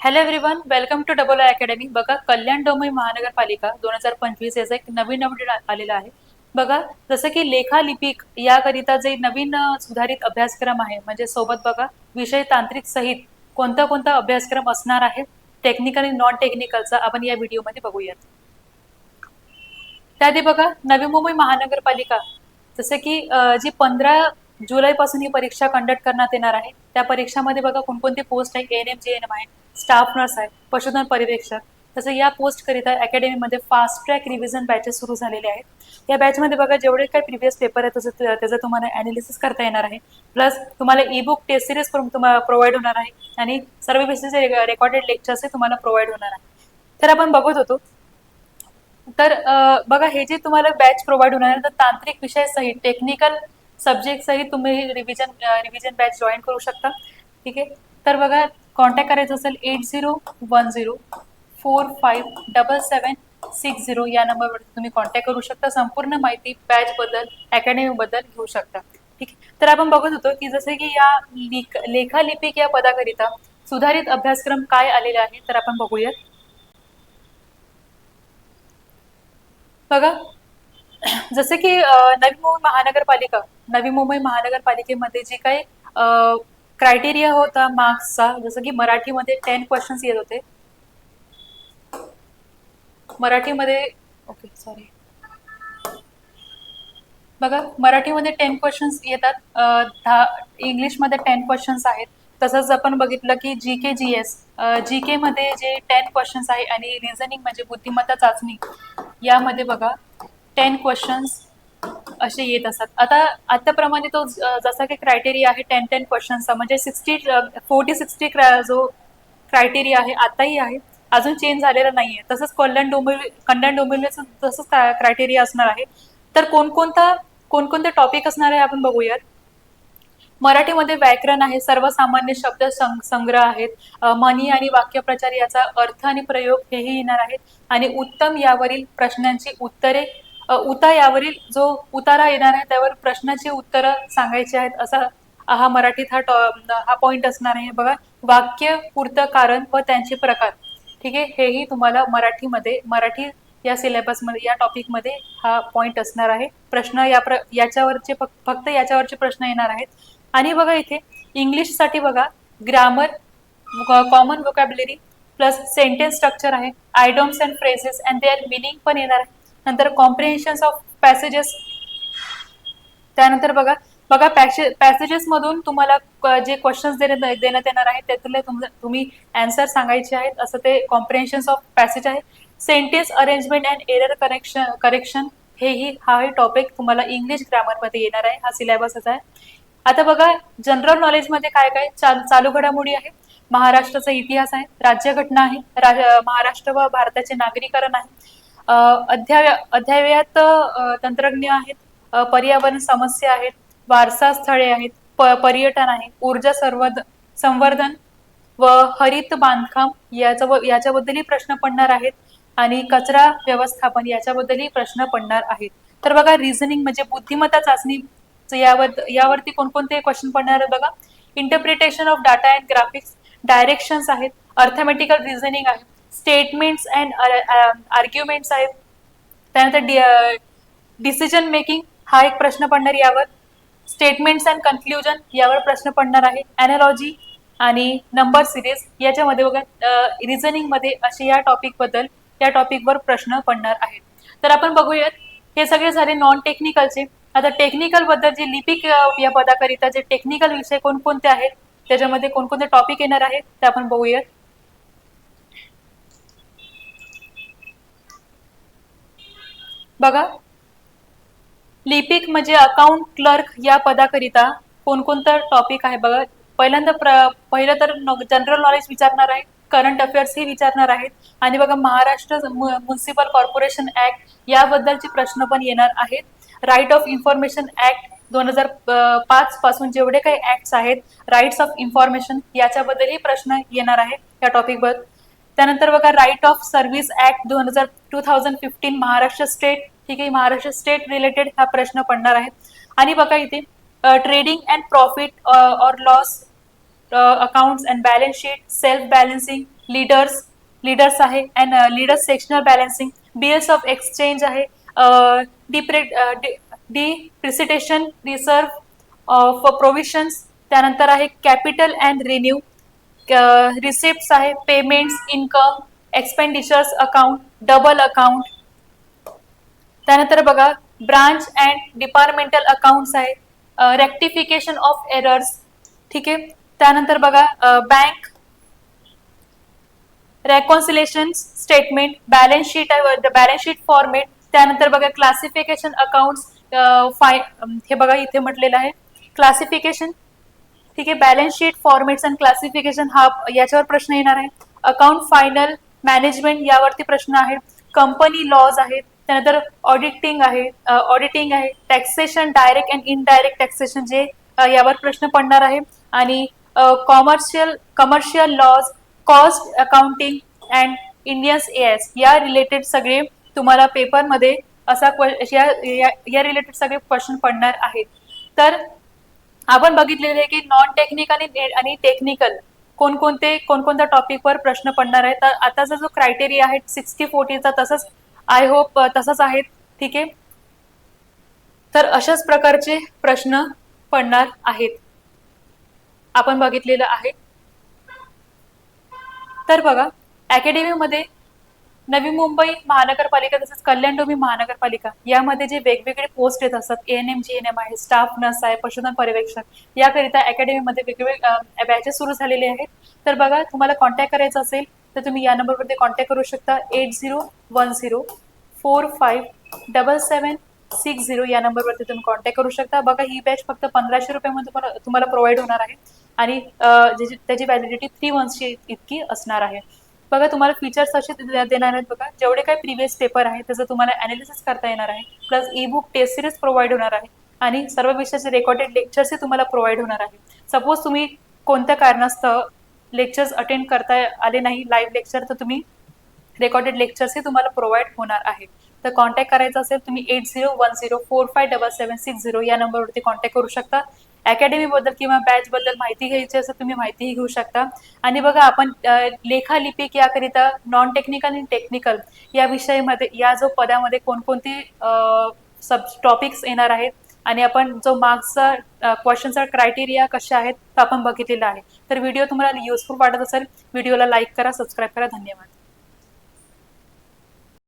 Hello everyone welcome to double I academy बघा कल्याण डोंबई महानगरपालिका दोन हजार पंचवीस याचा एक नवीन अपडेट आलेला आहे. बघा जसं की लेखा लिपिक याकरिता जे नवीन सुधारित अभ्यासक्रम आहे म्हणजे सोबत बघा विषय तांत्रिक सहित कोणता कोणता अभ्यासक्रम असणार आहे टेक्निकल आणि नॉन टेक्निकलचा आपण या व्हिडिओमध्ये बघूयात. त्याआधी बघा नवी मुंबई महानगरपालिका जसं की जी पंधरा जुलैपासून ही परीक्षा कंडक्ट करण्यात येणार आहे. त्या परीक्षामध्ये बघा कोणकोणते पोस्ट आहे N M J N M आहे स्टाफ नर्स आहे पशुधन पर्यवेक्षक. तसं या पोस्ट करिता अकॅडमीमध्ये फास्ट ट्रॅक रिव्हिजन बॅचेस सुरू झालेले आहेत. या बॅचमध्ये बघा जेवढे काही प्रिव्हियस पेपर आहे तसं त्याचं तुम्हाला अनालिसिस करता येणार आहे. प्लस तुम्हाला ई बुक टेस्ट सिरीज पण तुम्हाला प्रोव्हाइड होणार आहे आणि सर्व बेसिसचे रेकॉर्डेड लेक्चर्स तुम्हाला प्रोव्हाइड होणार आहे. तर आपण बघत होतो. तर बघा हे जे तुम्हाला बॅच प्रोव्हाइड होणार आहे तर तांत्रिक विषयासहित टेक्निकल सब्जेक्ट सहित तुम्ही रिव्हिजन रिव्हिजन बॅच जॉईन करू शकता. ठीक आहे? तर बघा कॉन्टॅक्ट करायचं असेल eight zero one zero four five double seven six zero या नंबरवर तुम्ही कॉन्टॅक्ट करू शकता. संपूर्ण माहिती बॅच बद्दल बद्दल घेऊ शकता. ठीक आहे? तर आपण बघत होतो की जसे की या लिख लेखालिपिक या पदाकरिता सुधारित अभ्यासक्रम काय आलेले आहे तर आपण बघूयात. बघा जसे की नवी मुंबई महानगरपालिका नवी मुंबई महानगरपालिकेमध्ये जे काही क्रायटेरिया होता मार्क्सचा जसं की मराठीमध्ये टेन क्वेश्चन्स येत होते. मराठीमध्ये ओके सॉरी बघा मराठीमध्ये टेन क्वेश्चन्स येतात दहा इंग्लिशमध्ये टेन क्वेश्चन्स आहेत. तसंच आपण बघितलं की जी के जी एस जी के मध्ये जे टेन क्वेश्चन्स आहे आणि रिझनिंग म्हणजे बुद्धिमत्ता चाचणी यामध्ये बघा टेन क्वेश्चन्स असे येत असतात. आता आताप्रमाणे तो जसा की क्रायटेरिया आहे टेन टेन क्वेश्चन्सचा म्हणजे सिक्स्टी फोर्टी सिक्स्टी जो क्रायटेरिया आहे आताही आहे. अजून चेंज झालेला नाहीये. तसंच कल्याण डोंबिवली कल्याण डोंबिवलीचं तसंच क्रायटेरिया असणार आहे. तर कोणकोणता कोणकोणते टॉपिक असणार आहे आपण बघूयात. मराठीमध्ये व्याकरण आहे सर्वसामान्य शब्द संग्रह आहेत. मनी म्हणी आणि वाक्यप्रचार याचा अर्थ आणि प्रयोग हेही येणार आहेत. आणि उत्तम यावरील प्रश्नांची उत्तरे उता यावरील जो उतारा येणार आहे त्यावर प्रश्नाची उत्तरं सांगायची आहेत असा हा मराठीत हा टॉ- हा पॉइंट असणार आहे. बघा वाक्य पूर्त कारण व त्यांचे प्रकार. ठीक आहे? हेही तुम्हाला मराठीमध्ये मराठी या सिलेबसमध्ये या टॉपिकमध्ये हा पॉइंट असणार आहे. प्रश्न या प्र याच्यावरचे फक्त याच्यावरचे प्रश्न येणार आहेत. आणि बघा इथे इंग्लिशसाठी बघा grammar common vocabulary plus sentence structure आहे. Idioms and phrases and their meaning पण येणार आहे. नंतर कॉम्प्रिहेन्शन ऑफ पॅसेजेस त्यानंतर बघा बघा पॅसेजेस मधून तुम्हाला जे क्वेश्चन्स देण्यात देण्यात येणार आहेत त्यातले तुम्ही अँसर सांगायचे आहेत. असं ते कॉम्प्रिहेन्शन ऑफ पॅसेज आहे. Sentence arrangement and error correction correction हेही हा हे टॉपिक तुम्हाला इंग्लिश ग्रामरमध्ये येणार आहे. हा सिलेबसच आहे. आता बघा जनरल नॉलेजमध्ये काय काय चाल चालू घडामोडी आहे. महाराष्ट्राचा इतिहास आहे. राज्यघटना आहे. महाराष्ट्र व भारताचे नागरीकरण आहे. अध्याय अध्यायात तंत्रज्ञ आहेत पर्यावरण समस्या आहेत वारसा स्थळे आहेत पर्यटन आहे ऊर्जा सर्वद संवर्धन व हरित बांधकाम याचा याच्याबद्दलही प्रश्न पडणार आहेत आणि कचरा व्यवस्थापन याच्याबद्दलही प्रश्न पडणार आहेत. तर बघा रिझनिंग म्हणजे बुद्धिमत्ता चाचणी यावर यावरती कोणकोणते क्वेश्चन पडणार आहेत बघा? Interpretation of data and graphics directions आहेत अर्थमॅटिकल रिझनिंग आहे स्टेटमेंट्स अँड आर्ग्युमेंट्स आहेत. त्यानंतर डिसिजन मेकिंग हा एक प्रश्न पडणार यावर. स्टेटमेंट्स अँड कन्क्ल्युजन यावर प्रश्न पडणार आहे. अॅनॉलॉजी आणि नंबर सिरीज याच्यामध्ये बघा रिझनिंगमध्ये असे या टॉपिकबद्दल या टॉपिकवर प्रश्न पडणार आहेत. तर आपण बघूयात हे सगळे झाले नॉन टेक्निकलचे आता टेक्निकलबद्दल जे लिपिक या पदाकरिता जे टेक्निकल विषय कोणकोणते आहेत त्याच्यामध्ये कोणकोणते टॉपिक येणार आहेत ते आपण बघूयात. बघा. लिपिक म्हणजे अकाउंट क्लर्क या पदाकरिता कोणकोणतं टॉपिक आहे बघा. पहिल्यांदा प्र पहिलं तर जनरल नॉलेज विचारणार आहे करंट अफेअर्स ही विचारणार आहेत. आणि बघा महाराष्ट्र म्युन्सिपल कॉर्पोरेशन ऍक्ट याबद्दलचे प्रश्न पण येणार आहेत. राईट ऑफ इन्फॉर्मेशन ऍक्ट दोन हजार पाच पासून जेवढे काही ऍक्ट्स आहेत राईट्स ऑफ इन्फॉर्मेशन याच्याबद्दलही प्रश्न येणार आहे या टॉपिकवर त्यानंतर बघा राईट ऑफ सर्व्हिस ऍक्ट दोन हजार two thousand fifteen Maharashtra state ठीक आहे महाराष्ट्र स्टेट रिलेटेड हा प्रश्न पडणार आहे. आणि बघा इथे trading and profit or loss accounts and balance sheet self balancing ledgers ledgers आहे and ledgers sectional balancing bills of exchange आहे डिप्रिसिटेशन रिझर्व फॉर प्रोव्हिशन्स त्यानंतर आहे कॅपिटल अँड रिन्यू रिसिप्ट आहे payments income expenditures account double account त्यानंतर बघा branch and departmental accounts आहे. Rectification of errors ठीक आहे? त्यानंतर बघा bank reconciliation statement balance sheet आहे बॅलन्स शीट फॉर्मेट त्यानंतर बघा क्लासिफिकेशन अकाउंट्स फाय हे बघा इथे म्हटलेलं आहे. क्लासिफिकेशन ठीक आहे balance sheet formats and classification हा याच्यावर प्रश्न येणार आहे. अकाउंट फायनल मॅनेजमेंट यावरती प्रश्न आहे कंपनी लॉज आहेत. त्यानंतर ऑडिटिंग आहे. ऑडिटिंग आहे. Taxation direct and indirect taxation जे यावर प्रश्न पडणार आहे. आणि commercial commercial laws cost accounting and Indians AS या रिलेटेड सगळे तुम्हाला पेपरमध्ये असा क्व- या या रिलेटेड सगळे क्वेश्चन पडणार आहेत. तर आपण बघितलेले आहे की नॉन टेक्निक आणि आणि टेक्निकल कोणकोणते कोणकोणत्या टॉपिकवर प्रश्न पडणार आहे तर आताचा जो क्रायटेरिया आहे सिक्स्टी फोर्टीचा तसंच आय होप तसंच आहे ठीक आहे? तर अशाच प्रकारचे प्रश्न पडणार आहेत. आपण बघितलेलं आहे. तर बघा अकॅडमीमध्ये नवी मुंबई महानगरपालिका तसंच कल्याण डोंबिवली महानगरपालिका यामध्ये जे वेगवेगळे पोस्ट येत असतात N M G N M आहे स्टाफ नर्स आहे पशुधन पर्यवेक्षक याकरिता अकॅडमीमध्ये वेगवेगळे बॅचेस सुरू झालेले आहेत. तर बघा तुम्हाला कॉन्टॅक्ट करायचा असेल तर तुम्ही या नंबरवरती कॉन्टॅक्ट करू शकता. Eight zero one zero four five double seven six zero या नंबरवरती तुम्ही कॉन्टॅक्ट करू शकता. बघा ही बॅच फक्त पंधराशे रुपयामध्ये तुम्हाला तुम्हाला प्रोव्हाइड होणार आहे. आणि त्याची व्हॅलिडिटी थ्री मंथची इतकी असणार आहे. बघा तुम्हाला फीचर्स असे देणार आहेत बघा. जेवढे काही प्रिव्हियस पेपर आहे त्याचं तुम्हाला अनालिसिस करता येणार आहे. Plus e book test series provide होणार आहे. आणि सर्व विषयाचे रेकॉर्डेड लेक्चर्सही तुम्हाला प्रोव्हाइड होणार आहे. सपोज तुम्ही कोणत्या कारणास्तव लेक्चर्स अटेंड करता आले नाही लाईव्ह लेक्चर तर तुम्ही रेकॉर्डेड लेक्चर्सही तुम्हाला प्रोव्हाइड होणार आहे. तर कॉन्टॅक्ट करायचा असेल तुम्ही eight zero one zero four five double seven six zero या नंबरवरती कॉन्टॅक्ट करू शकता. अकॅडमीबद्दल किंवा बॅचबद्दल माहिती घ्यायची असेल तुम्ही माहितीही घेऊ शकता. आणि बघा आपण लेखालिपिक याकरिता नॉन टेक्निकल आणि टेक्निकल या विषयामध्ये या जो पदामध्ये कोणकोणती सब टॉपिक्स येणार आहेत आणि आपण जो मार्क्सचा क्वेश्चनचा क्रायटेरिया कसे आहेत तो आपण बघितलेला आहे. तर व्हिडिओ तुम्हाला युजफुल वाटत असेल व्हिडिओला लाईक करा सबस्क्राईब करा. धन्यवाद.